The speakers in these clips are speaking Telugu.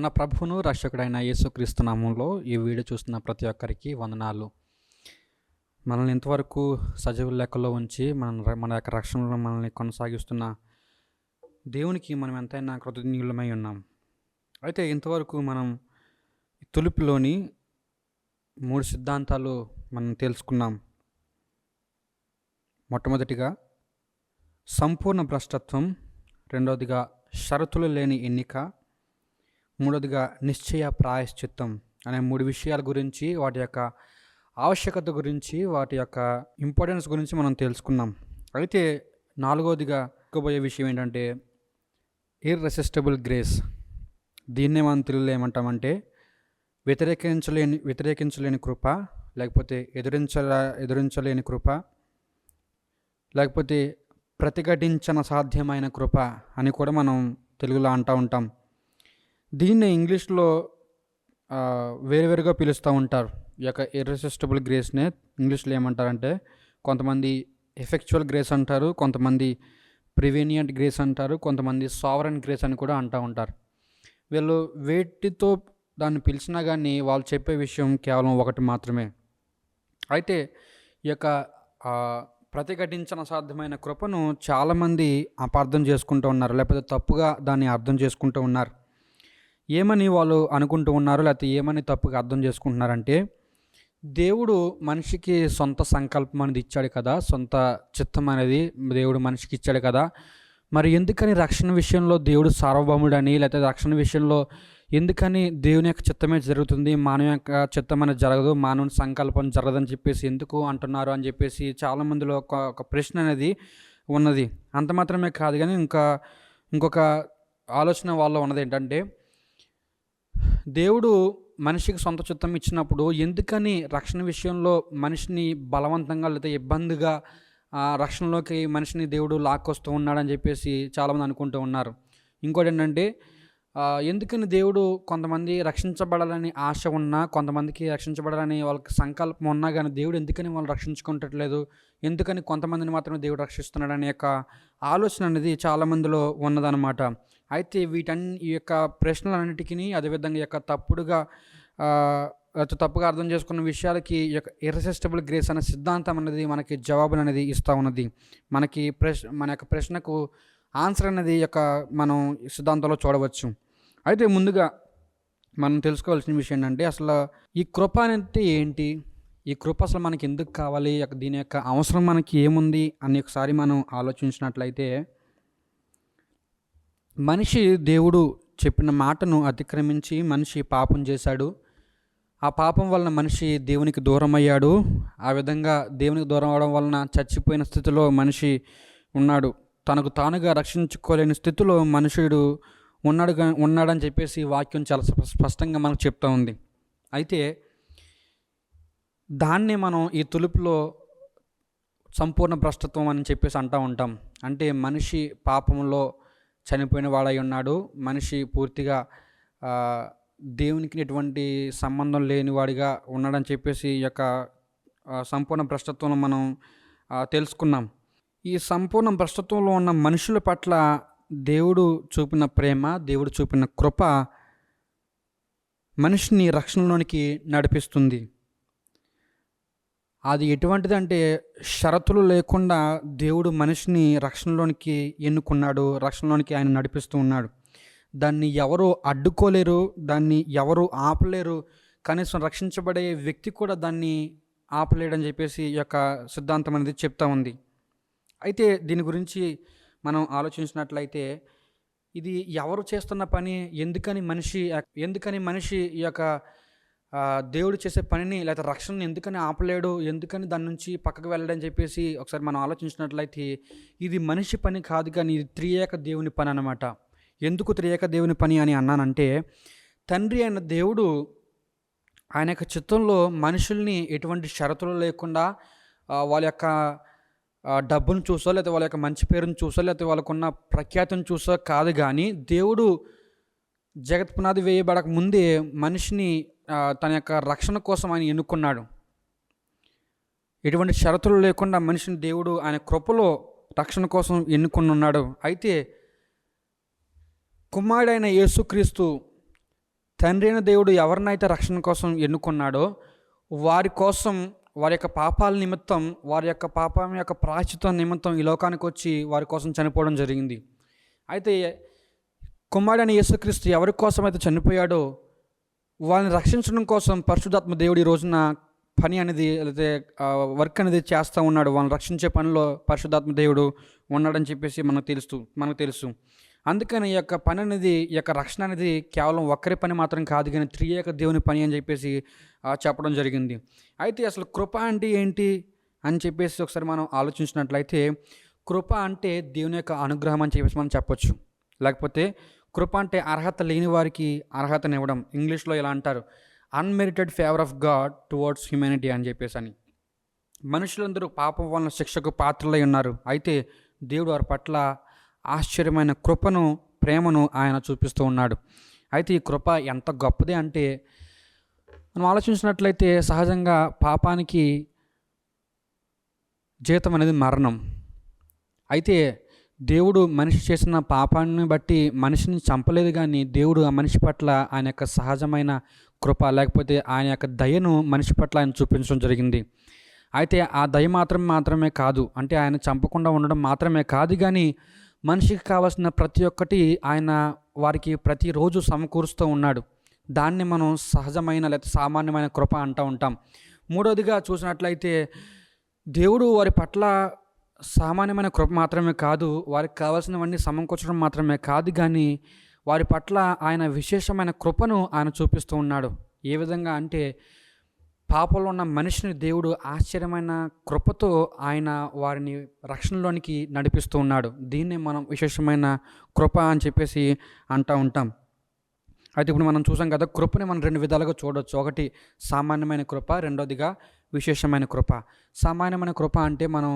మన ప్రభువును రక్షకుడైన యేసుక్రీస్తు నామంలో ఈ వీడియో చూస్తున్న ప్రతి ఒక్కరికి వందనాలు. మనల్ని ఇంతవరకు సజీవ లెక్కలో ఉంచి మన మన యొక్క రక్షణలో మనల్ని కొనసాగిస్తున్న దేవునికి మనం ఎంతైనా కృతజ్ఞులమై ఉన్నాం. అయితే ఇంతవరకు మనం తులుపులోని మూడు సిద్ధాంతాలు మనం తెలుసుకున్నాం. మొట్టమొదటిగా సంపూర్ణ భ్రష్టత్వం రెండవదిగా షరతులు లేని ఎన్నిక మూడవదిగా నిశ్చయ ప్రాయశ్చిత్తం అనే మూడు విషయాల గురించి వాటి యొక్క ఆవశ్యకత గురించి వాటి యొక్క ఇంపార్టెన్స్ గురించి మనం తెలుసుకున్నాం. అయితే నాలుగవదిగా ఎక్కువబోయే విషయం ఏంటంటే ఇర్రెసిస్టబుల్ గ్రేస్ దీన్నే మనం తెలుగులో ఏమంటామంటే వ్యతిరేకించలేని వ్యతిరేకించలేని కృప లేకపోతే ఎదురించల ఎదురించలేని కృప లేకపోతే ప్రతిఘటించన సాధ్యమైన కృప అని కూడా మనం తెలుగులో అంటూ ఉంటాం. దీన్ని ఇంగ్లీష్లో వేరువేరుగా పిలుస్తూ ఉంటారు. ఈ యొక్క ఇర్రెసిస్టబుల్ గ్రేస్నే ఇంగ్లీష్లో ఏమంటారంటే కొంతమంది ఎఫెక్చువల్ గ్రేస్ అంటారు కొంతమంది ప్రివీనియంట్ గ్రేస్ అంటారు కొంతమంది సావరన్ గ్రేస్ అని కూడా అంటూ ఉంటారు. వీళ్ళు వేటితో దాన్ని పిలిచినా కానీ వాళ్ళు చెప్పే విషయం కేవలం ఒకటి మాత్రమే. అయితే ఈ యొక్క ప్రతిఘటించిన సాధ్యమైన కృపను చాలామంది అపార్థం చేసుకుంటూ ఉన్నారు లేకపోతే తప్పుగా దాన్ని అర్థం చేసుకుంటూ ఉన్నారు. ఏమని వాళ్ళు అనుకుంటూ ఉన్నారు లేకపోతే ఏమని తప్పుగా అర్థం చేసుకుంటున్నారంటే దేవుడు మనిషికి సొంత సంకల్పం అనేది ఇచ్చాడు కదా సొంత చిత్తం అనేది దేవుడు మనిషికి ఇచ్చాడు కదా మరి ఎందుకని రక్షణ విషయంలో దేవుడు సార్వభౌముడని లేకపోతే రక్షణ విషయంలో ఎందుకని దేవుని యొక్క చిత్తమే జరుగుతుంది మానవ యొక్క చిత్తం అనేది జరగదు మానవుని సంకల్పం జరగదని చెప్పేసి ఎందుకు అంటున్నారు అని చెప్పేసి చాలామందిలో ఒక ఒక ప్రశ్న అనేది ఉన్నది. అంత మాత్రమే కాదు కానీ ఇంకా ఇంకొక ఆలోచన వాళ్ళలో ఉన్నది ఏంటంటే దేవుడు మనిషికి సొంత చిత్తం ఇచ్చినప్పుడు ఎందుకని రక్షణ విషయంలో మనిషిని బలవంతంగా లేదా ఇబ్బందిగా రక్షణలోకి మనిషిని దేవుడు లాక్కొస్తూ ఉన్నాడని చెప్పేసి చాలామంది అనుకుంటూ ఉన్నారు. ఇంకోటి ఏంటంటే ఎందుకని దేవుడు కొంతమంది రక్షించబడాలని ఆశ ఉన్నా కొంతమందికి రక్షించబడాలని వాళ్ళకి సంకల్పం ఉన్నా కానీ దేవుడు ఎందుకని వాళ్ళు రక్షించుకుంటట్లేదు? ఎందుకని కొంతమందిని మాత్రమే దేవుడు రక్షిస్తున్నాడనే యొక్క ఆలోచన అనేది చాలామందిలో ఉన్నదన్నమాట. అయితే వీటన్ని ఈ యొక్క ప్రశ్నలన్నిటికీ అదేవిధంగా ఈ యొక్క తప్పుడుగా తప్పుగా అర్థం చేసుకున్న విషయాలకి ఈ యొక్క ఇర్రెసిస్టబుల్ గ్రేస్ అనే సిద్ధాంతం అనేది మనకి జవాబులు అనేది ఇస్తూ ఉన్నది. మనకి ప్రశ్న మన యొక్క ప్రశ్నకు ఆన్సర్ అనేది యొక్క మనం సిద్ధాంతంలో చూడవచ్చు. అయితే ముందుగా మనం తెలుసుకోవాల్సిన విషయం ఏంటంటే అసలు ఈ కృప అంటే ఏంటి? ఈ కృప అసలు మనకి ఎందుకు కావాలి? దీని యొక్క అవసరం మనకి ఏముంది? అని ఒకసారి మనం ఆలోచించినట్లయితే మనిషి దేవుడు చెప్పిన మాటను అతిక్రమించి మనిషి పాపం చేశాడు. ఆ పాపం వలన మనిషి దేవునికి దూరం అయ్యాడు ఆ విధంగా దేవునికి దూరం అవడం వలన చచ్చిపోయిన స్థితిలో మనిషి ఉన్నాడు. తనకు తానుగా రక్షించుకోలేని స్థితిలో మనుషుడు ఉన్నాడు ఉన్నాడని చెప్పేసి వాక్యం చాలా స్ప- స్పష్టంగా మనకు చెప్తా ఉంది. అయితే దాన్నే మనం ఈ తులుపులో సంపూర్ణ భ్రష్టత్వం అని చెప్పేసి అంటూ ఉంటాం. అంటే మనిషి పాపంలో చనిపోయిన వాడై ఉన్నాడు. మనిషి పూర్తిగా దేవునికి ఎటువంటి సంబంధం లేనివాడిగా ఉన్నాడని చెప్పేసి ఈ యొక్క సంపూర్ణ భ్రష్టత్వంలో మనం తెలుసుకున్నాం. ఈ సంపూర్ణ భ్రష్టత్వంలో ఉన్న మనుషుల పట్ల దేవుడు చూపిన ప్రేమ దేవుడు చూపిన కృప మనిషిని రక్షణలోనికి నడిపిస్తుంది. అది ఎటువంటిదంటే షరతులు లేకుండా దేవుడు మనిషిని రక్షణలోనికి ఎన్నుకున్నాడు రక్షణలోనికి ఆయన నడిపిస్తూ ఉన్నాడు. దాన్ని ఎవరు అడ్డుకోలేరు దాన్ని ఎవరు ఆపలేరు కనీసం రక్షించబడే వ్యక్తి కూడా దాన్ని ఆపలేడని చెప్పేసి ఈ యొక్క సిద్ధాంతం అనేది చెప్తా ఉంది. అయితే దీని గురించి మనం ఆలోచించినట్లయితే ఇది ఎవరు చేస్తున్న పని ఎందుకని మనిషి ఎందుకని మనిషి ఈ యొక్క దేవుడు చేసే పనిని లేకపోతే రక్షణని ఎందుకని ఆపలేడు ఎందుకని దాని నుంచి పక్కకు వెళ్ళడని చెప్పేసి ఒకసారి మనం ఆలోచించినట్లయితే ఇది మనిషి పని కాదు కానీ ఇది త్రియేక దేవుని పని అనమాట ఎందుకు త్రియేక దేవుని పని అని అన్నానంటే తండ్రి అయిన దేవుడు ఆయన యొక్క చిత్తంలో మనుషుల్ని ఎటువంటి షరతులు లేకుండా వాళ్ళ యొక్క డబ్బును చూసో లేకపోతే వాళ్ళ యొక్క మంచి పేరును చూసో లేకపోతే వాళ్ళకున్న ప్రఖ్యాతిని చూసో కాదు కానీ దేవుడు జగత్ పునాది వేయబడక ముందే మనిషిని తన యొక్క రక్షణ కోసం ఆయన ఎన్నుకున్నాడు. ఎటువంటి షరతులు లేకుండా మనిషిని దేవుడు ఆయన కృపలో రక్షణ కోసం ఎన్నుకుని ఉన్నాడు అయితే కుమారుడైన యేసుక్రీస్తు తండ్రి అయిన దేవుడు ఎవరినైతే రక్షణ కోసం ఎన్నుకున్నాడో వారి కోసం వారి యొక్క పాపాల నిమిత్తం వారి యొక్క పాపం యొక్క ప్రాచిత నిమిత్తం ఈ లోకానికి వచ్చి వారి కోసం చనిపోవడం జరిగింది. అయితే కుమారుడైన యేసుక్రీస్తు ఎవరి కోసం అయితే చనిపోయాడో వాళ్ళని రక్షించడం కోసం పరిశుధాత్మ దేవుడు ఈ రోజున పని అనేది లేకపోతే వర్క్ అనేది చేస్తూ ఉన్నాడు. వాళ్ళని రక్షించే పనిలో పరిశుధాత్మ దేవుడు ఉన్నాడని చెప్పేసి మనకు తెలుస్తూ మనకు తెలుసు. అందుకని ఈ యొక్క పని అనేది ఈ యొక్క రక్షణ అనేది కేవలం ఒక్కరి పని మాత్రం కాదు కానీ త్రియేక దేవుని పని అని చెప్పేసి చెప్పడం జరిగింది. అయితే అసలు కృప అంటే ఏంటి అని చెప్పేసి ఒకసారి మనం ఆలోచించినట్లయితే కృప అంటే దేవుని యొక్క అనుగ్రహం అని చెప్పేసి మనం చెప్పొచ్చు. లేకపోతే కృప అంటే అర్హత లేని వారికి అర్హతనివ్వడం ఇంగ్లీష్లో ఇలా అంటారు unmerited favour of God towards humanity అని చెప్పేసి అని. మనుషులందరూ పాపం వలన శిక్షకు పాత్రలై ఉన్నారు. అయితే దేవుడు వారి పట్ల ఆశ్చర్యమైన కృపను ప్రేమను ఆయన చూపిస్తూ ఉన్నాడు. అయితే ఈ కృప ఎంత గొప్పది అంటే మనం ఆలోచించినట్లయితే సహజంగా పాపానికి జీతం అనేది మరణం. అయితే దేవుడు మనిషి చేసిన పాపాన్ని బట్టి మనిషిని చంపలేదు కానీ దేవుడు ఆ మనిషి పట్ల ఆయన యొక్క సహజమైన కృప లేకపోతే ఆయన యొక్క దయను మనిషి పట్ల ఆయన చూపించడం జరిగింది. అయితే ఆ దయ మాత్రం మాత్రమే కాదు. అంటే ఆయన చంపకుండా ఉండడం మాత్రమే కాదు కానీ మనిషికి కావాల్సిన ప్రతి ఒక్కటి ఆయన వారికి ప్రతిరోజు సమకూరుస్తూ ఉన్నాడు. దాన్ని మనం సహజమైన లేదా సామాన్యమైన కృప అంటూ ఉంటాం. మూడవదిగా చూసినట్లయితే దేవుడు వారి పట్ల సామాన్యమైన కృప మాత్రమే కాదు వారికి కావాల్సినవన్నీ సమకూర్చడం మాత్రమే కాదు కానీ వారి పట్ల ఆయన విశేషమైన కృపను ఆయన చూపిస్తూ ఉన్నాడు. ఏ విధంగా అంటే పాపంలో ఉన్న మనిషిని దేవుడు ఆశ్చర్యమైన కృపతో ఆయన వారిని రక్షణలోనికి నడిపిస్తూ ఉన్నాడు. దీన్నే మనం విశేషమైన కృప అని చెప్పేసి అంటూ ఉంటాం. అయితే ఇప్పుడు మనం చూసాం కదా కృపని మనం రెండు విధాలుగా చూడొచ్చు. ఒకటి సామాన్యమైన కృప. రెండోదిగా విశేషమైన కృప. సామాన్యమైన కృప అంటే మనం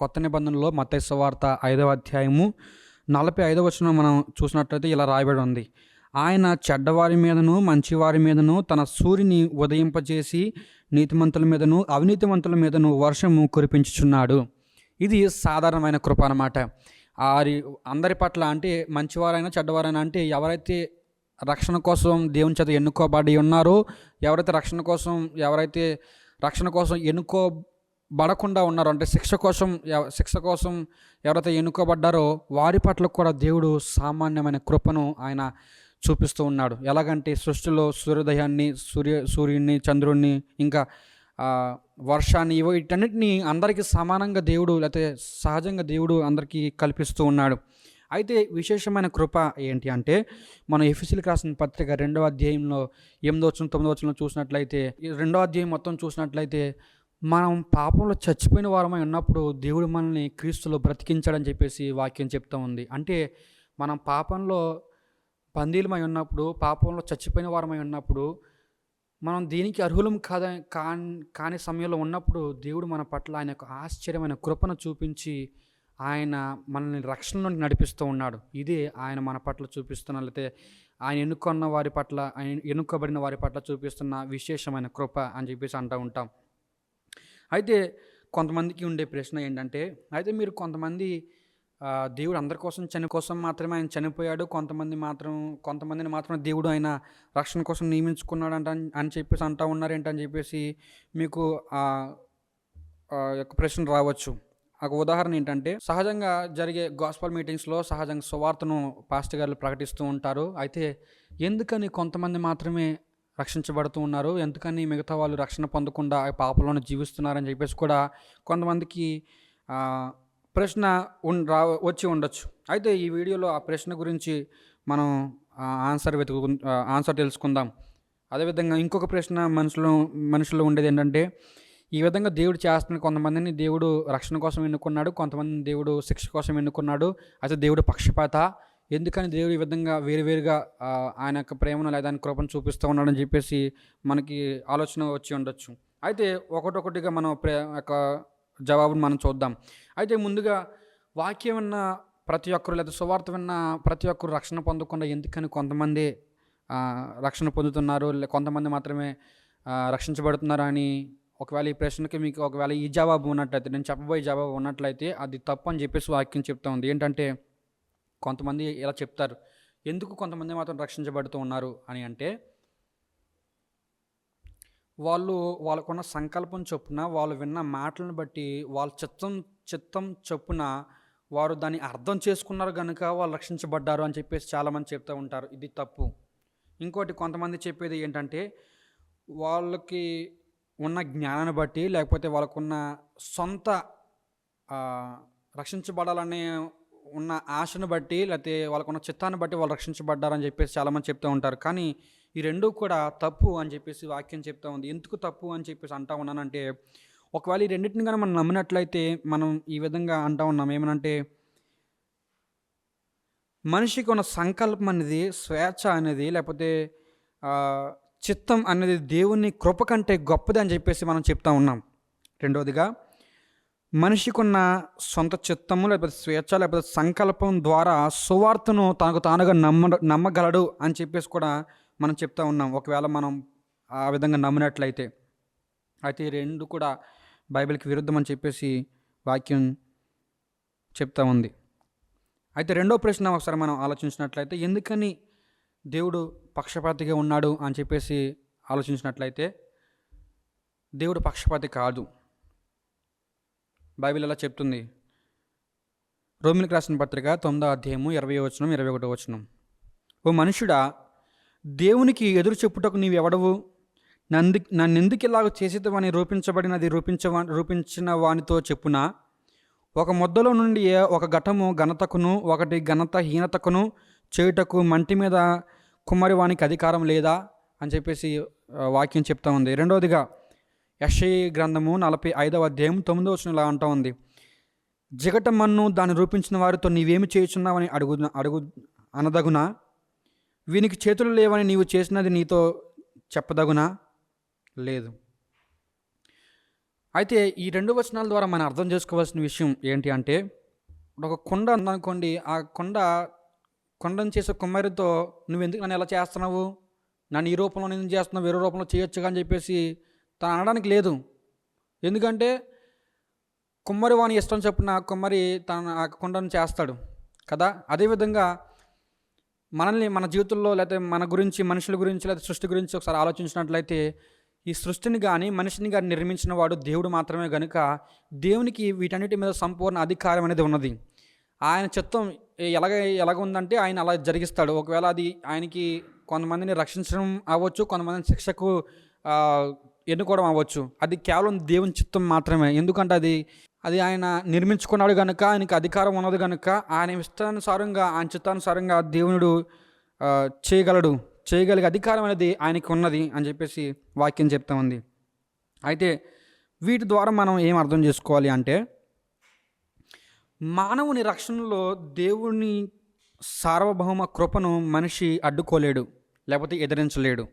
కొత్త నిబంధనలో మత్తయి వార్త ఐదవ అధ్యాయము నలభై ఐదవ వచనం మనం చూసినట్లయితే ఇలా రాయబడి ఉంది. ఆయన చెడ్డవారి మీదను మంచివారి మీదను తన సూర్యుని ఉదయింపజేసి నీతిమంతుల మీదను అవినీతిమంతుల మీదను వర్షము కురిపించుచున్నాడు. ఇది సాధారణమైన కృప అనమాట వారి అందరి పట్ల అంటే మంచివారైనా చెడ్డవారైనా అంటే ఎవరైతే రక్షణ కోసం దేవుని చేత ఎన్నుకోబడి ఉన్నారో ఎవరైతే రక్షణ కోసం ఎవరైతే రక్షణ కోసం ఎన్నుకోబడకుండా ఉన్నారో. అంటే శిక్ష కోసం శిక్ష కోసం ఎవరైతే ఎన్నుకోబడ్డారో వారి పట్ల కూడా దేవుడు సామాన్యమైన కృపను ఆయన చూపిస్తూ ఉన్నాడు. ఎలాగంటే సృష్టిలో సూర్యోదయాన్ని సూర్య సూర్యుడిని చంద్రుడిని ఇంకా వర్షాన్ని ఇవో వీటన్నిటిని అందరికీ సమానంగా దేవుడు లేకపోతే సహజంగా దేవుడు అందరికీ కల్పిస్తూ ఉన్నాడు. అయితే విశేషమైన కృప ఏంటి అంటే మనం ఎఫ్ఎస్సీలకు రాసిన పత్రిక రెండవ అధ్యాయంలో ఎనిమిదో వచ్చిన తొమ్మిదో వచ్చిన చూసినట్లయితే రెండో అధ్యాయం మొత్తం చూసినట్లయితే మనం పాపంలో చచ్చిపోయిన వారమై ఉన్నప్పుడు దేవుడు మనల్ని క్రీస్తులో బ్రతికించాడని చెప్పేసి వాక్యం చెప్తా ఉంది. అంటే మనం పాపంలో బందీలమై ఉన్నప్పుడు పాపంలో చచ్చిపోయిన వారమై ఉన్నప్పుడు మనం దీనికి అర్హులం కాద కాని సమయంలో ఉన్నప్పుడు దేవుడు మన పట్ల ఆయన యొక్క ఆశ్చర్యమైన కృపను చూపించి ఆయన మనల్ని రక్షణలోకి నడిపిస్తూ ఉన్నాడు. ఇదే ఆయన మన పట్ల చూపిస్తున్న లేకపోతే ఆయన ఎన్నుకున్న వారి పట్ల ఆయన ఎన్నుకోబడిన వారి పట్ల చూపిస్తున్న విశేషమైన కృప అని చెప్పేసి అంటూ ఉంటాం. అయితే కొంతమందికి ఉండే ప్రశ్న ఏంటంటే అయితే మీరు కొంతమంది దేవుడు అందరి కోసం చని కోసం మాత్రమే ఆయన చనిపోయాడు కొంతమంది మాత్రం కొంతమందిని మాత్రం దేవుడు ఆయన రక్షణ కోసం నియమించుకున్నాడు అంట అని చెప్పేసి అంటూ ఉన్నారేంటని చెప్పేసి మీకు ఆ యొక్క ప్రశ్న రావచ్చు. ఒక ఉదాహరణ ఏంటంటే సహజంగా జరిగే గాస్పల్ మీటింగ్స్లో సహజంగా సువార్తను పాస్ట్ గారు ప్రకటిస్తూ ఉంటారు. అయితే ఎందుకని కొంతమంది మాత్రమే రక్షించబడుతూ ఉన్నారు? ఎందుకని మిగతా వాళ్ళు రక్షణ పొందకుండా ఆ పాపలోనే జీవిస్తున్నారని చెప్పేసి కూడా కొంతమందికి ప్రశ్న ఉన్ రా వచ్చి ఉండొచ్చు. అయితే ఈ వీడియోలో ఆ ప్రశ్న గురించి మనం ఆన్సర్ వెతుకు ఆన్సర్ తెలుసుకుందాం. అదేవిధంగా ఇంకొక ప్రశ్న మనుషులు మనుషుల్లో ఉండేది ఏంటంటే ఈ విధంగా దేవుడు చేస్తున్న కొంతమందిని దేవుడు రక్షణ కోసం ఎన్నుకున్నాడు కొంతమందిని దేవుడు శిక్ష కోసం ఎన్నుకున్నాడు. అయితే దేవుడు పక్షపాత. ఎందుకని దేవుడు ఈ విధంగా వేరువేరుగా ఆయన యొక్క ప్రేమను లేదా ఆయన కృపను చూపిస్తూ ఉన్నాడని చెప్పేసి మనకి ఆలోచన వచ్చి ఉండొచ్చు. అయితే ఒకటొకటిగా మనం ప్రే యొక్క జవాబును మనం చూద్దాం. అయితే ముందుగా వాక్యం విన్న ప్రతి ఒక్కరు లేదా సువార్త విన్న ప్రతి ఒక్కరు రక్షణ పొందకుండా ఎందుకని కొంతమంది రక్షణ పొందుతున్నారు? కొంతమంది మాత్రమే రక్షించబడుతున్నారు అని ఒకవేళ ఈ ప్రశ్నకి మీకు ఒకవేళ ఈ జవాబు ఉన్నట్లయితే నేను చెప్పబోయే జవాబు ఉన్నట్లయితే అది తప్పు అని చెప్పేసి వాక్యం చెప్తా ఉంది. ఏంటంటే కొంతమంది ఇలా చెప్తారు ఎందుకు కొంతమంది మాత్రం రక్షించబడుతూ ఉన్నారు? అని అంటే వాళ్ళు వాళ్ళకున్న సంకల్పం చొప్పున వాళ్ళు విన్న మాటలను బట్టి వాళ్ళ చిత్తం చిత్తం చొప్పున వారు దాన్ని అర్థం చేసుకున్నారు కనుక వాళ్ళు రక్షించబడ్డారు అని చెప్పేసి చాలామంది చెప్తూ ఉంటారు. ఇది తప్పు. ఇంకోటి కొంతమంది చెప్పేది ఏంటంటే వాళ్ళకి ఉన్న జ్ఞానాన్ని బట్టి లేకపోతే వాళ్ళకున్న సొంత రక్షించబడాలనే ఉన్న ఆశను బట్టి లేకపోతే వాళ్ళకున్న చిత్తాన్ని బట్టి వాళ్ళు రక్షించబడ్డారని చెప్పేసి చాలామంది చెప్తూ ఉంటారు. కానీ ఈ రెండు కూడా తప్పు అని చెప్పేసి వాక్యం చెప్తా ఉంది. ఎందుకు తప్పు అని చెప్పేసి అంటా ఉన్నానంటే ఒకవేళ ఈ రెండింటిని కానీ మనం నమ్మినట్లయితే మనం ఈ విధంగా అంటా ఉన్నాం. ఏమనంటే మనిషికి ఉన్న సంకల్పం అనేది స్వేచ్ఛ అనేది లేకపోతే చిత్తం అనేది దేవుని కృప కంటే గొప్పది అని చెప్పేసి మనం చెప్తా ఉన్నాం. రెండవదిగా మనిషికున్న సొంత చిత్తము లేకపోతే స్వేచ్ఛ లేకపోతే సంకల్పం ద్వారా సువార్తను తనకు తానుగా నమ్మ నమ్మగలడు అని చెప్పేసి కూడా మనం చెప్తా ఉన్నాం. ఒకవేళ మనం ఆ విధంగా నమ్మినట్లయితే. అయితే రెండు కూడా బైబిల్కి విరుద్ధం అని చెప్పేసి వాక్యం చెప్తా ఉంది. అయితే రెండో ప్రశ్న ఒకసారి మనం ఆలోచించినట్లయితే ఎందుకని దేవుడు పక్షపాతిగా ఉన్నాడు అని చెప్పేసి ఆలోచించినట్లయితే దేవుడు పక్షపాతి కాదు. బైబిల్ ఎలా చెప్తుంది? రోమిలకు రాసిన పత్రిక తొమ్మిదో అధ్యాయము ఇరవై వచనం ఇరవై ఒకటో వచనం. ఓ మనుషుడా దేవునికి ఎదురు చెప్పుటకు నీవెవడవు? నంది నన్నెందుకు ఇలాగ చేసేదవని రూపించబడినది రూపించవా రూపించిన వానితో చెప్పున? ఒక ముద్దలో నుండి ఒక ఘటము ఘనతకును ఒకటి ఘనత హీనతకును చేయుటకు మంటి మీద కుమ్మరి వానికి అధికారం లేదా అని చెప్పేసి వాక్యం చెప్తా ఉంది. రెండవదిగా యషయి గ్రంథము నలభై ఐదవ అధ్యాయం తొమ్మిదవ వచనం ఇలా ఉంది. జిగట మన్ను దాన్ని రూపించిన వారితో నీవేమి చేయుచున్నావని అడుగు అడుగు అనదగునా? వీనికి చేతులు లేవని నీవు చేసినది నీతో చెప్పదగునా? లేదు. అయితే ఈ రెండు వచనాల ద్వారా మనం అర్థం చేసుకోవాల్సిన విషయం ఏంటి అంటే ఒక కొండ ఉందనుకోండి ఆ కొండ కొండను చేసే కుమ్మరితో నువ్వు ఎందుకు నన్ను ఎలా చేస్తున్నావు? నన్ను ఈ రూపంలో నేను చేస్తున్నావు వేరే రూపంలో చేయొచ్చుగా అని చెప్పేసి తను అనడానికి లేదు. ఎందుకంటే కుమ్మరి వాని ఇష్టం చొప్పున కుమ్మరి తన ఆ కొండను చేస్తాడు కదా? అదేవిధంగా మనల్ని మన జీవితంలో లేకపోతే మన గురించి మనుషుల గురించి లేదా సృష్టి గురించి ఒకసారి ఆలోచించినట్లయితే ఈ సృష్టిని కానీ మనిషిని కానీ నిర్మించిన వాడు దేవుడు మాత్రమే కనుక దేవునికి వీటన్నిటి మీద సంపూర్ణ అధికారం అనేది ఉన్నది. ఆయన చిత్తం ఎలాగ ఎలాగ ఉందంటే ఆయన అలా జరిగిస్తాడు. ఒకవేళ అది ఆయనకి కొంతమందిని రక్షించడం అవ్వచ్చు కొంతమందిని శిక్షకు ఎన్నుకోవడం అవ్వచ్చు. అది కేవలం దేవుని చిత్తం మాత్రమే. ఎందుకంటే అది అది ఆయన నిర్మించుకున్నాడు కనుక ఆయనకి అధికారం ఉన్నది కనుక ఆయన ఇష్టానుసారంగా ఆయన చిత్తానుసారంగా దేవునుడు చేయగలడు. చేయగలిగే అధికారం అనేది ఆయనకి ఉన్నది అని చెప్పేసి వాక్యం చెప్తా ఉంది. అయితే వీటి ద్వారా మనం ఏం అర్థం చేసుకోవాలి అంటే మానవుని రక్షణలో దేవుని సార్వభౌమ కృపను మనిషి అడ్డుకోలేడు లేకపోతే ఎదిరించలేడు.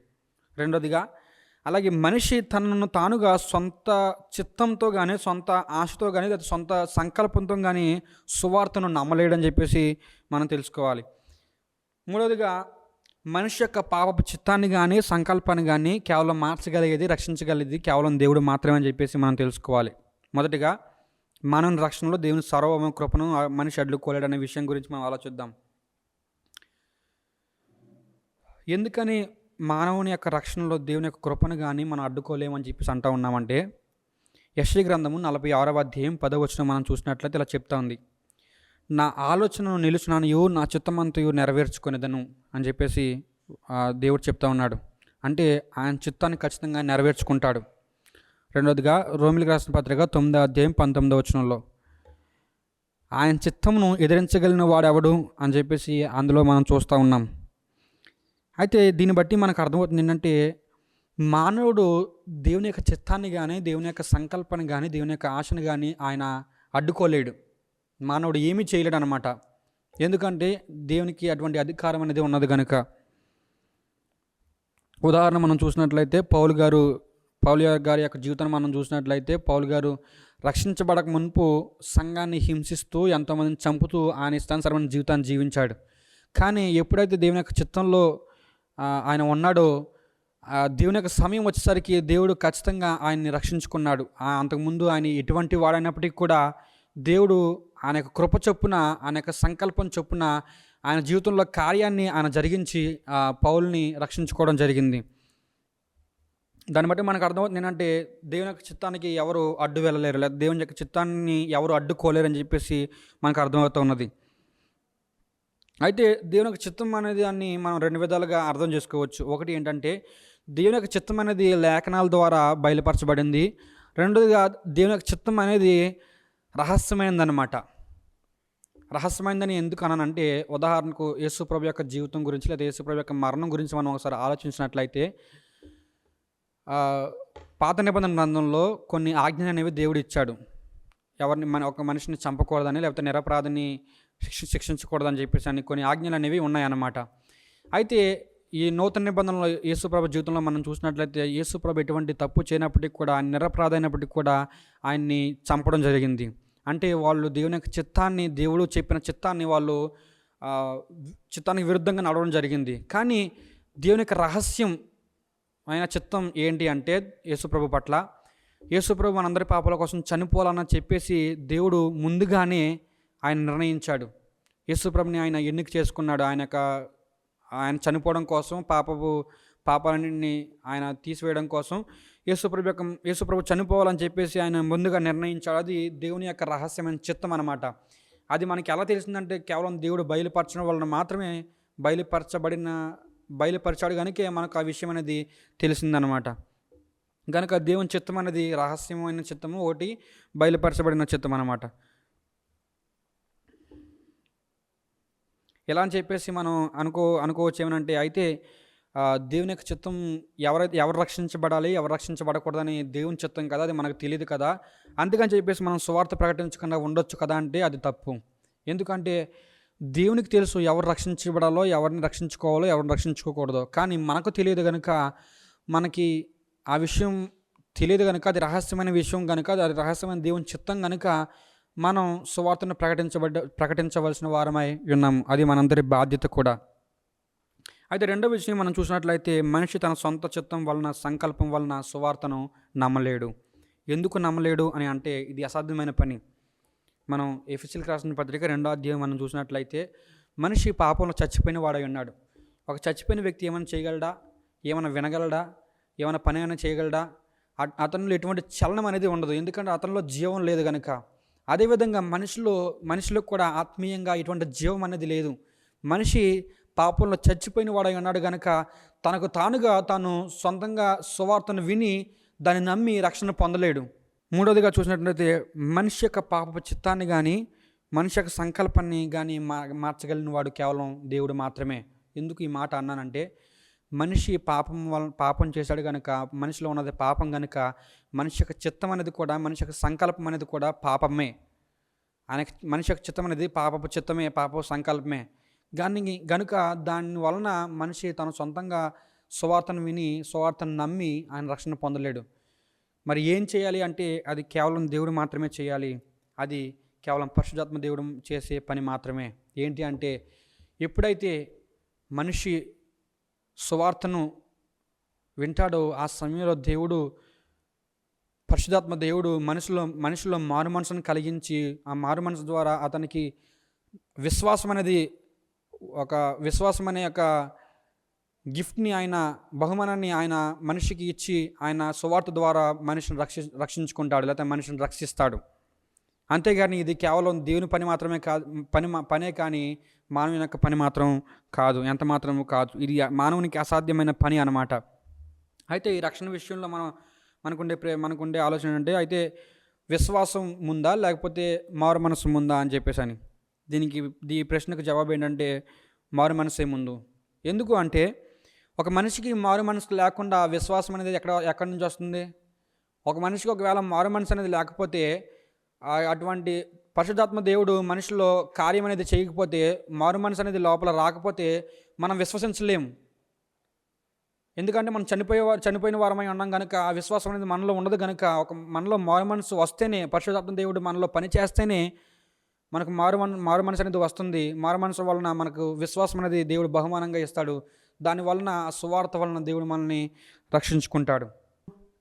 రెండోదిగా అలాగే మనిషి తనను తానుగా సొంత చిత్తంతో కానీ సొంత ఆశతో కానీ లేదా సొంత సంకల్పంతో కానీ సువార్తను నమ్మలేడని చెప్పేసి మనం తెలుసుకోవాలి. మూడవదిగా మనిషి యొక్క పాపపు చిత్తాన్ని కానీ సంకల్పాన్ని కానీ కేవలం మార్చగలిగేది రక్షించగలిగేది కేవలం దేవుడు మాత్రమే అని చెప్పేసి మనం తెలుసుకోవాలి. మొదటిగా మానవుని రక్షణలో దేవుని సర్వభౌమ కృపను మనిషి మనిషి అనే విషయం గురించి మనం ఆలోచిద్దాం. ఎందుకని మానవుని యొక్క రక్షణలో దేవుని యొక్క కృపను కానీ మనం అడ్డుకోలేమని చెప్పేసి అంటూ ఉన్నామంటే యశ్వ గ్రంథము నలభై ఆరవ అధ్యాయం పదవచనం మనం చూసినట్లయితే ఇలా చెప్తా ఉంది. నా ఆలోచనను నిలుచున్నాను నా చిత్తమంతయు నెరవేర్చుకునేదను అని చెప్పేసి దేవుడు చెప్తా ఉన్నాడు. అంటే ఆయన చిత్తాన్ని ఖచ్చితంగా నెరవేర్చుకుంటాడు. రెండవదిగా రోమిలికి రాసిన పత్రిక తొమ్మిదో అధ్యాయం పంతొమ్మిదో వచనంలో. ఆయన చిత్తమును ఎదిరించగలిగిన వాడెవడు అని చెప్పేసి అందులో మనం చూస్తూ ఉన్నాం. అయితే దీన్ని బట్టి మనకు అర్థమవుతుంది ఏంటంటే మానవుడు దేవుని యొక్క చిత్తాన్ని కానీ దేవుని యొక్క సంకల్పన కానీ దేవుని యొక్క ఆశను కానీ ఆయన అడ్డుకోలేడు. మానవుడు ఏమీ చేయలేడు అనమాట ఎందుకంటే దేవునికి అటువంటి అధికారం అనేది ఉన్నది కనుక ఉదాహరణ మనం చూసినట్లయితే పౌలు గారు పౌలు గారి యొక్క జీవితాన్ని మనం చూసినట్లయితే పౌలు గారు రక్షించబడక మునుపు సంఘాన్ని హింసిస్తూ ఎంతోమందిని చంపుతూ ఆయన ఇష్టానుసరమైన జీవితాన్ని జీవించాడు. కానీ ఎప్పుడైతే దేవుని యొక్క చిత్తంలో ఆయన ఉన్నాడో దేవుని యొక్క సమయం వచ్చేసరికి దేవుడు ఖచ్చితంగా ఆయన్ని రక్షించుకున్నాడు. ఆ అంతకుముందు ఆయన ఎటువంటి వాడైనప్పటికీ కూడా దేవుడు ఆయన యొక్క కృప చొప్పున ఆయన యొక్క సంకల్పం చొప్పున ఆయన జీవితంలో కార్యాన్ని ఆయన జరిగించి ఆ పౌల్ని రక్షించుకోవడం జరిగింది. దాన్ని బట్టి మనకు అర్థమవుతుంది ఏంటంటే దేవుని యొక్క చిత్తానికి ఎవరు అడ్డు వెళ్ళలేరు లేదా దేవుని యొక్క చిత్తాన్ని ఎవరు అడ్డుకోలేరు అని చెప్పేసి మనకు అర్థమవుతూ ఉన్నది. అయితే దేవుని యొక్క చిత్తం అనేది దాన్ని మనం రెండు విధాలుగా అర్థం చేసుకోవచ్చు. ఒకటి ఏంటంటే దేవుని యొక్క చిత్తం అనేది లేఖనాల ద్వారా బయలుపరచబడింది. రెండోదిగా దేవుని యొక్క చిత్తం అనేది రహస్యమైనదన్నమాట. రహస్యమైందని ఎందుకు అన్నానంటే ఉదాహరణకు యేసుప్రభు యొక్క జీవితం గురించి లేదా యేసుప్రభు యొక్క మరణం గురించి మనం ఒకసారి ఆలోచించినట్లయితే పాత నిబంధన గ్రంథంలో కొన్ని ఆజ్ఞలు అనేవి దేవుడు ఇచ్చాడు ఎవరిని మన ఒక మనిషిని చంపకూడదని లేకపోతే నిరపరాధిని శిక్ష శిక్షించకూడదని చెప్పేసి అని కొన్ని ఆజ్ఞలు అనేవి ఉన్నాయన్నమాట. అయితే ఈ నూతన నిబంధనలో యేసుప్రభ జీవితంలో మనం చూసినట్లయితే యేసుప్రభు ఎటువంటి తప్పు చేయనప్పటికీ కూడా ఆయన నిరపరాధైనప్పటికీ కూడా ఆయన్ని చంపడం జరిగింది. అంటే వాళ్ళు దేవుని యొక్క చిత్తాన్ని దేవుడు చెప్పిన చిత్తాన్ని వాళ్ళు చిత్తానికి విరుద్ధంగా నడవడం జరిగింది. కానీ దేవుని యొక్క రహస్యం ఆయన చిత్తం ఏంటి అంటే యేసుప్రభు పట్ల. యేసుప్రభు మనందరి పాపాల కోసం చనిపోవాలని చెప్పేసి దేవుడు ముందుగానే ఆయన నిర్ణయించాడు. యేసుప్రభుని ఆయన ఎన్నిక చేసుకున్నాడు. ఆయన యొక్క ఆయన చనిపోవడం కోసం పాపపు పాపాలన్నింటినీ ఆయన తీసివేయడం కోసం యేసుప్రభు యొక్క యేసుప్రభు చనిపోవాలని చెప్పేసి ఆయన ముందుగా నిర్ణయించాడు. అది దేవుని యొక్క రహస్యమైన చిత్తం అనమాట అది మనకి ఎలా తెలిసిందంటే కేవలం దేవుడు బయలుపరచడం వలన మాత్రమే బయలుపరచబడిన బయలుపరిచాడు కనుక మనకు ఆ విషయం అనేది తెలిసిందనమాట కనుక దేవుని చిత్తం అనేది రహస్యమైన చిత్తము ఒకటి బయలుపరచబడిన చిత్తం అనమాట ఎలా అని చెప్పేసి మనం అనుకో అనుకోవచ్చు ఏమనంటే అయితే దేవుని యొక్క చిత్తం ఎవరైతే ఎవరు రక్షించబడాలి ఎవరు రక్షించబడకూడదని దేవుని చిత్తం కదా అది మనకు తెలియదు కదా. అందుకని చెప్పేసి మనం సువార్త ప్రకటించకుండా ఉండొచ్చు కదా అంటే అది తప్పు. ఎందుకంటే దేవునికి తెలుసు ఎవరు రక్షించబడాలో ఎవరిని రక్షించుకోవాలో ఎవరిని రక్షించుకోకూడదో. కానీ మనకు తెలియదు కనుక మనకి ఆ విషయం తెలియదు కనుక అది రహస్యమైన విషయం కనుక అది రహస్యమైన దేవుని చిత్తం కనుక మనం సువార్తను ప్రకటించబడ్డ ప్రకటించవలసిన వారమై ఉన్నాము అది మనందరి బాధ్యత కూడా. అయితే రెండో విషయం మనం చూసినట్లయితే మనిషి తన సొంత చిత్తం వలన సంకల్పం వలన సువార్తను నమ్మలేడు. ఎందుకు నమ్మలేడు అని అంటే ఇది అసాధ్యమైన పని. మనం ఎఫిసిల్కి రాసిన పత్రిక రెండో అధ్యాయం మనం చూసినట్లయితే మనిషి పాపంలో చచ్చిపోయిన వాడై ఉన్నాడు. ఒక చచ్చిపోయిన వ్యక్తి ఏమైనా చేయగలడా? ఏమైనా వినగలడా? ఏమైనా పని అయినా చేయగలడా? అతనిలో ఎటువంటి చలనం అనేది ఉండదు. ఎందుకంటే అతనిలో జీవం లేదు కనుక అదేవిధంగా మనిషిలో మనిషిలో కూడా ఆత్మీయంగా ఎటువంటి జీవం అనేది లేదు. మనిషి పాపంలో చచ్చిపోయిన వాడై ఉన్నాడు కనుక తనకు తానుగా తాను సొంతంగా సువార్తను విని దాన్ని నమ్మి రక్షణ పొందలేడు. మూడవదిగా చూసినట్లయితే మనిషి యొక్క పాపపు చిత్తాన్ని కానీ మనిషి యొక్క సంకల్పాన్ని కానీ మా మార్చగలిగిన వాడు కేవలం దేవుడు మాత్రమే. ఎందుకు ఈ మాట అన్నానంటే మనిషి పాపం వల్ల పాపం చేశాడు కనుక మనిషిలో ఉన్నది పాపం కనుక మనిషి యొక్క చిత్తం అనేది కూడా మనిషి యొక్క సంకల్పం అనేది కూడా పాపమే. ఆయన మనిషి యొక్క చిత్తం అనేది పాపపు చిత్తమే పాప సంకల్పమే. కానీ గనుక దాని వలన మనిషి తను సొంతంగా సువార్తను విని సువార్తను నమ్మి ఆయన రక్షణ పొందలేడు. మరి ఏం చేయాలి అంటే అది కేవలం దేవుడు మాత్రమే చేయాలి? అది కేవలం పరిశుధాత్మ దేవుడు చేసే పని మాత్రమే. ఏంటి అంటే ఎప్పుడైతే మనిషి సువార్తను వింటాడో ఆ సమయంలో దేవుడు పరిశుధాత్మ దేవుడు మనిషిలో మనిషిలో మారు మనసును కలిగించి ఆ మారు మనసు ద్వారా అతనికి విశ్వాసం అనేది ఒక విశ్వాసం అనే ఒక గిఫ్ట్ని ఆయన బహుమానాన్ని ఆయన మనిషికి ఇచ్చి ఆయన సువార్త ద్వారా మనిషిని రక్షి రక్షించుకుంటాడు లేకపోతే మనిషిని రక్షిస్తాడు. అంతేగాని ఇది కేవలం దేవుని పని మాత్రమే కాదు పని మా- పనే కానీ మానవుని యొక్క పని మాత్రం కాదు ఎంత మాత్రం కాదు. ఇది మానవునికి అసాధ్యమైన పని అన్నమాట. అయితే ఈ రక్షణ విషయంలో మనం మనకుండే ప్రే మనకుండే ఆలోచన అంటే అయితే విశ్వాసం ముందా లేకపోతే మారు మనసు ముందా అని చెప్పేసి అని దీనికి ఈ ప్రశ్నకు జవాబు ఏంటంటే మారు మనసే ముందు. ఎందుకు అంటే ఒక మనిషికి మారు మనసు లేకుండా విశ్వాసం అనేది ఎక్కడ ఎక్కడి నుంచి వస్తుంది? ఒక మనిషికి ఒకవేళ మారు మనసు అనేది లేకపోతే అటువంటి పరిశుధాత్మ దేవుడు మనిషిలో కార్యం అనేది చేయకపోతే మారు మనసు అనేది లోపల రాకపోతే మనం విశ్వసించలేము ఎందుకంటే మనం చనిపోయే వారు చనిపోయిన వారమై ఉన్నాం కనుక ఆ విశ్వాసం అనేది మనలో ఉండదు కనుక ఒక మనలో మారు మనసు వస్తేనే పరిశుధాత్మ దేవుడు మనలో పని చేస్తేనే మనకు మారు మన మారు మనసు అనేది వస్తుంది. మారు మనసు వలన మనకు విశ్వాసం అనేది దేవుడు బహుమానంగా ఇస్తాడు. దాని వలన సువార్త వలన దేవుడు మనల్ని రక్షించుకుంటాడు.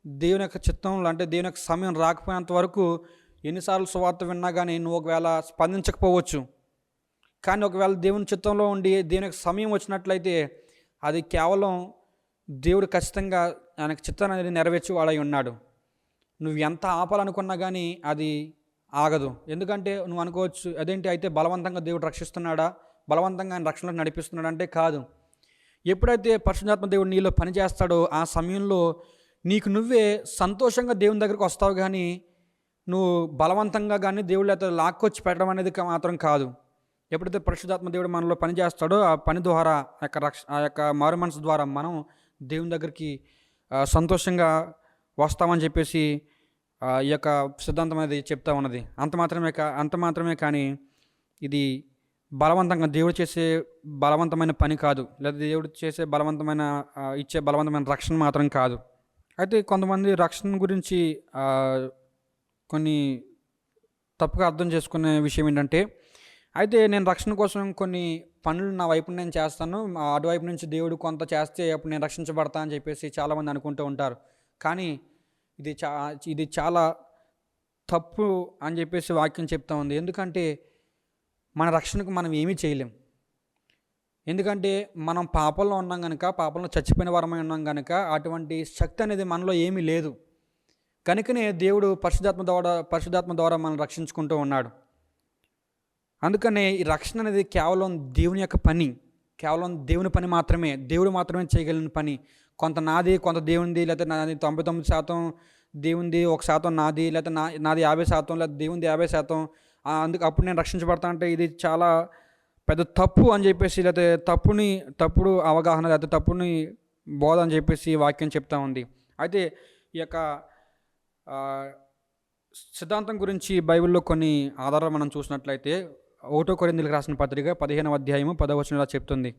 దేవుని యొక్క చిత్తంలో అంటే దేవుని యొక్క సమయం రాకపోయినంత వరకు ఎన్నిసార్లు సువార్త విన్నా కానీ నువ్వు ఒకవేళ స్పందించకపోవచ్చు. కానీ ఒకవేళ దేవుని చిత్తంలో ఉండి దేవుని యొక్క సమయం వచ్చినట్లయితే అది కేవలం దేవుడు ఖచ్చితంగా ఆయనకు చిత్తం అనేది నెరవేర్చి వాడై ఉన్నాడు. నువ్వు ఎంత ఆపాలనుకున్నా కానీ అది ఆగదు. ఎందుకంటే నువ్వు అనుకోవచ్చు అదేంటి అయితే బలవంతంగా దేవుడు రక్షిస్తున్నాడా? బలవంతంగా ఆయన రక్షణలోకి నడిపిస్తున్నాడా అంటే కాదు. ఎప్పుడైతే పరిశుధాత్మ దేవుడు నీలో పనిచేస్తాడో ఆ సమయంలో నీకు నువ్వే సంతోషంగా దేవుని దగ్గరికి వస్తావు కానీ నువ్వు బలవంతంగా కానీ దేవుడు అయితే లాక్కొచ్చి పెట్టడం అనేది మాత్రం కాదు. ఎప్పుడైతే పరిశుధాత్మ దేవుడు మనలో పని చేస్తాడో ఆ పని ద్వారా ఆ యొక్క రక్ష ఆ యొక్క మారు మనసు ద్వారా మనం దేవుని దగ్గరికి సంతోషంగా వస్తామని చెప్పేసి ఈ యొక్క సిద్ధాంతం అనేది చెప్తా ఉన్నది. అంత మాత్రమే కా అంత మాత్రమే కానీ ఇది బలవంతంగా దేవుడు చేసే బలవంతమైన పని కాదు. లేదా దేవుడు చేసే బలవంతమైన ఇచ్చే బలవంతమైన రక్షణ మాత్రం కాదు. అయితే కొంతమంది రక్షణ గురించి కొన్ని తప్పుగా అర్థం చేసుకునే విషయం ఏంటంటే అయితే నేను రక్షణ కోసం కొన్ని పనులు నా వైపు నేను చేస్తాను అటువైపు నుంచి దేవుడు కొంత చేస్తే అప్పుడు నేను రక్షించబడతా అని చెప్పేసి చాలామంది అనుకుంటూ ఉంటారు. కానీ ఇది చా ఇది చాలా తప్పు అని చెప్పేసి వాక్యం చెప్తా ఉంది. ఎందుకంటే మన రక్షణకు మనం ఏమీ చేయలేం. ఎందుకంటే మనం పాపంలో ఉన్నాం కనుక పాపంలో చచ్చిపోయిన వారమై ఉన్నాం కనుక అటువంటి శక్తి అనేది మనలో ఏమీ లేదు. కనుకనే దేవుడు పరిశుధాత్మ ద్వారా పరిశుధాత్మ ద్వారా మనం రక్షించుకుంటూ ఉన్నాడు. అందుకనే ఈ రక్షణ అనేది కేవలం దేవుని యొక్క పని కేవలం దేవుని పని మాత్రమే దేవుడు మాత్రమే చేయగలిగిన పని. కొంత నాది కొంత దేవునిది లేకపోతే నాది తొంభై తొమ్మిది శాతం దేవునిది ఒక శాతం నాది లేకపోతే నా నాది యాభై శాతం లేదా దేవునిది యాభై శాతం అందుకు అప్పుడు నేను రక్షించబడతా అంటే ఇది చాలా పెద్ద తప్పు అని చెప్పేసి లేకపోతే తప్పుని తప్పుడు అవగాహన లేకపోతే తప్పుని బోధ అని చెప్పేసి వాక్యం చెప్తా ఉంది. అయితే ఈ యొక్క సిద్ధాంతం గురించి బైబిల్లో కొన్ని ఆధారాలు మనం చూసినట్లయితే ఓటో కొరిందులకు రాసిన పత్రిక పదిహేనవ అధ్యాయము పదవచనలా చెప్తుంది.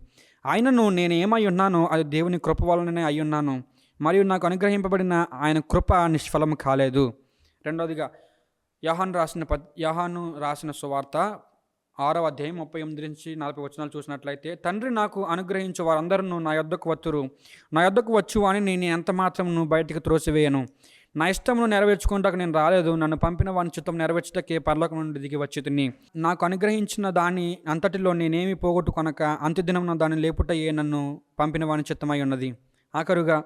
ఆయనను నేను ఏమై ఉన్నానో అది దేవుని కృప వలననే అయి ఉన్నాను. మరియు నాకు అనుగ్రహింపబడిన ఆయన కృప నిష్ఫలం కాలేదు. రెండవదిగా యహాన్ రాసిన పద్ యహాను రాసిన సువార్త ఆరవ అధ్యాయం ముప్పై ఎనిమిది నుంచి నలభై వచనాలు చూసినట్లయితే తండ్రి నాకు అనుగ్రహించు వారందరూ నా యొద్దకు వచ్చురు. నా యొద్దకు వచ్చు అని నేను ఎంత మాత్రం బయటికి త్రోసివేయను. నా ఇష్టమును నెరవేర్చుకుంటాక నేను రాలేదు. నన్ను పంపిన వాని చిత్తం నెరవేర్చుటకే పరలోకం నుండి దిగి వచ్చి తిని. నాకు అనుగ్రహించిన దాని అంతటిలో నేనేమి పోగొట్టుకొనక అంత్యదినమున దాన్ని లేపుటయే నన్ను పంపిన వాని చిత్తమై ఉన్నది. ఆఖరుగా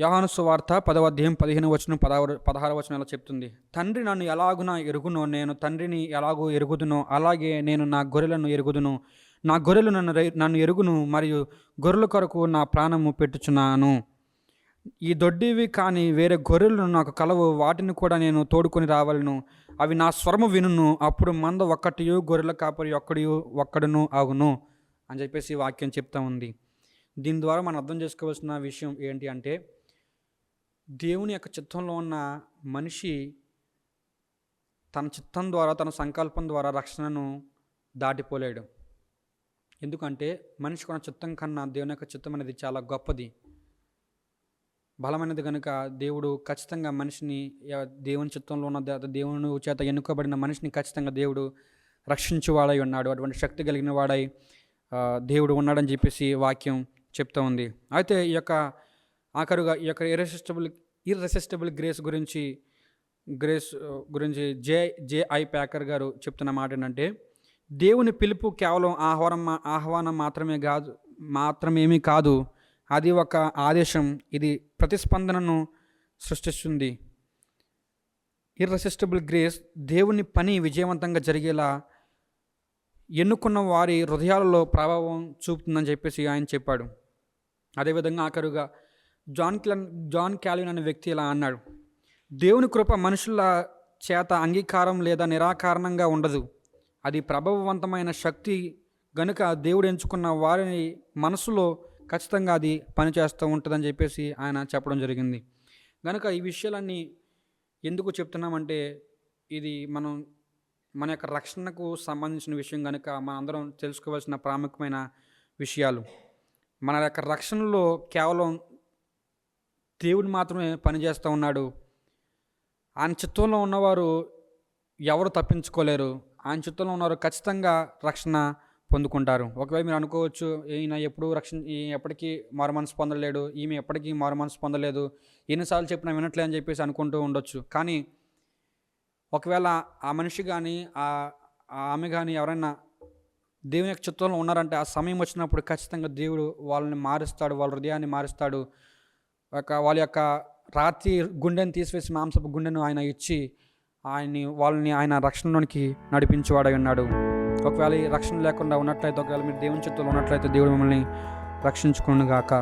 యోహాను సువార్త పదవ అధ్యాయం పదిహేను వచనం పదహారు పదహారు వచనాలు చెప్తుంది. తండ్రి నన్ను ఎలాగున ఎరుగునో నేను తండ్రిని ఎలాగో ఎరుగుదునో అలాగే నేను నా గొర్రెలను ఎరుగుదును. నా గొర్రెలు నన్ను రై- నన్ను ఎరుగును మరియు గొర్రెల కొరకు నా ప్రాణము పెట్టుచున్నాను. ఈ దొడ్డివి కానీ వేరే గొర్రెలు నాకు కలవు. వాటిని కూడా నేను తోడుకొని రావాలను. అవి నా స్వరము వినును. అప్పుడు మంద ఒక్కటియు గొర్రెల కాపరి ఒక్కడియు ఒక్కడును ఆగును. అని చెప్పేసి వాక్యం చెప్తా ఉంది. దీని ద్వారా మనం అర్థం చేసుకోవాల్సిన విషయం ఏంటి అంటే దేవుని యొక్క చిత్తంలో ఉన్న మనిషి తన చిత్తం ద్వారా తన సంకల్పం ద్వారా రక్షణను దాటిపోలేడు. ఎందుకంటే మనిషి కొన్న చిత్తం కన్నా దేవుని యొక్క చిత్తం అనేది చాలా గొప్పది. బలమైనది కనుక దేవుడు ఖచ్చితంగా మనిషిని దేవుని చిత్తంలో ఉన్న దే- దేవుని చేత ఎన్నుకోబడిన మనిషిని ఖచ్చితంగా దేవుడు రక్షించువాడై ఉన్నాడు. అటువంటి శక్తి కలిగిన వాడై దేవుడు ఉన్నాడని చెప్పేసి వాక్యం చెప్తూ ఉంది. అయితే ఈ యొక్క ఆఖరుగా ఈ యొక్క ఇర్రెసిస్టబుల్ ఇర్రెసిస్టబుల్ గ్రేస్ గురించి గ్రేస్ uh, గురించి జే జేఐ ప్యాకర్ గారు చెప్తున్న మాట ఏంటంటే దేవుని పిలుపు కేవలం ఆహ్వానం మా- ఆహ్వానం మాత్రమే కాదు మాత్రమేమీ కాదు అది ఒక ఆదేశం ఇది ప్రతిస్పందనను సృష్టిస్తుంది. ఇర్రెసిస్టబుల్ గ్రేస్ దేవుని పని విజయవంతంగా జరిగేలా ఎన్నుకున్న వారి హృదయాలలో ప్రభావం చూపుతుందని చెప్పేసి ఆయన చెప్పాడు. అదేవిధంగా ఆఖరుగా జాన్ క్లన్ జాన్ క్యాలిన్ అనే వ్యక్తి ఇలా అన్నాడు దేవుని కృప మనుషుల చేత అంగీకారం లేదా నిరాకారణంగా ఉండదు. అది ప్రభావవంతమైన శక్తి గనుక దేవుడు ఎంచుకున్న వారిని మనసులో ఖచ్చితంగా అది పనిచేస్తూ ఉంటుందని చెప్పేసి ఆయన చెప్పడం జరిగింది. గనుక ఈ విషయాలన్నీ ఎందుకు చెప్తున్నామంటే ఇది మనం మన యొక్క రక్షణకు సంబంధించిన విషయం కనుక మన అందరం తెలుసుకోవాల్సిన ప్రాముఖ్యమైన విషయాలు. మన యొక్క రక్షణలో కేవలం దేవుడు మాత్రమే పనిచేస్తూ ఉన్నాడు. ఆయన చిత్తంలో ఉన్నవారు ఎవరు తప్పించుకోలేరు. ఆయన చిత్తంలో ఉన్నవారు ఖచ్చితంగా రక్షణ పొందుకుంటారు. ఒకవేళ మీరు అనుకోవచ్చు ఈయన ఎప్పుడు రక్షణ ఎప్పటికీ మారు మనసు పొందలేడు ఈమె ఎప్పటికీ మారు మనసు పొందలేదు ఎన్నిసార్లు చెప్పినా వినట్లే అని చెప్పేసి అనుకుంటూ ఉండొచ్చు. కానీ ఒకవేళ ఆ మనిషి కానీ ఆ ఆ ఆమె కానీ ఎవరైనా దేవుని యొక్క చిత్తంలో ఉన్నారంటే ఆ సమయం వచ్చినప్పుడు ఖచ్చితంగా దేవుడు వాళ్ళని మారుస్తాడు వాళ్ళ హృదయాన్ని మారుస్తాడు. ఒక వాళ్ళ యొక్క రాతి గుండెని తీసివేసి మాంసపు గుండెను ఆయన ఇచ్చి ఆయన్ని వాళ్ళని ఆయన రక్షణలోనికి నడిపించేవాడై ఉన్నాడు. ఒకవేళ ఈ రక్షణ లేకుండా ఉన్నట్లయితే ఒకవేళ మీరు దేవుని చిత్తులు ఉన్నట్లయితే దేవుడు మిమ్మల్ని రక్షించుకును గాక